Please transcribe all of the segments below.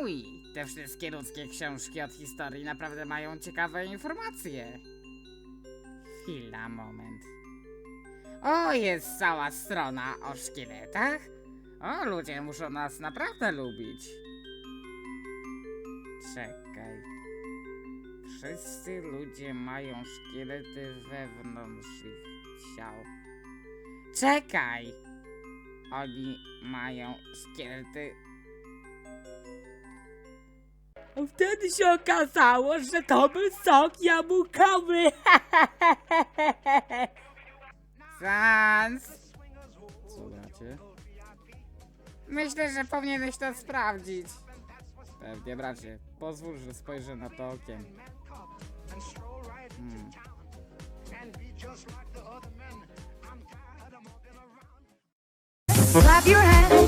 Wowi, te wszystkie ludzkie książki od historii naprawdę mają ciekawe informacje. Chwila, moment. O, jest cała strona o szkieletach. O, ludzie muszą nas naprawdę lubić. Czekaj. Wszyscy ludzie mają szkielety wewnątrz ich ciał. Czekaj! Oni mają szkielety a wtedy się okazało, że to był sok jabłkowy. Sans! Co bracie? Myślę, że powinieneś to sprawdzić. Pewnie, bracie. Pozwól, że spojrzę na to okiem. Hmm. Clap your hands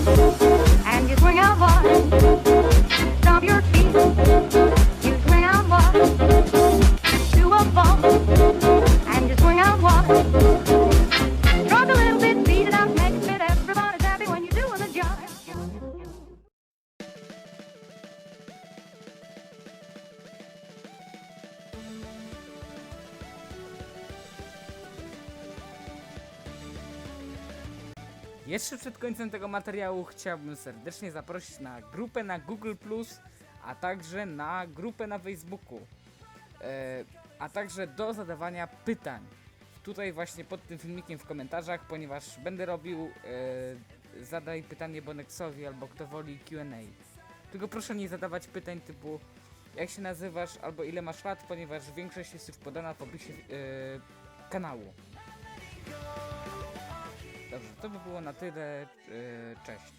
Jeszcze przed końcem tego materiału chciałbym serdecznie zaprosić na grupę na Google, a także na grupę na Facebooku. E, a także do zadawania pytań. Tutaj właśnie pod tym filmikiem w komentarzach, ponieważ będę robił e, zadaj pytanie Bonexowi albo kto woli QA. Tylko proszę nie zadawać pytań typu jak się nazywasz albo ile masz lat, ponieważ większość jest już podana w opisie e, kanału. To by było na tyle. E, cześć.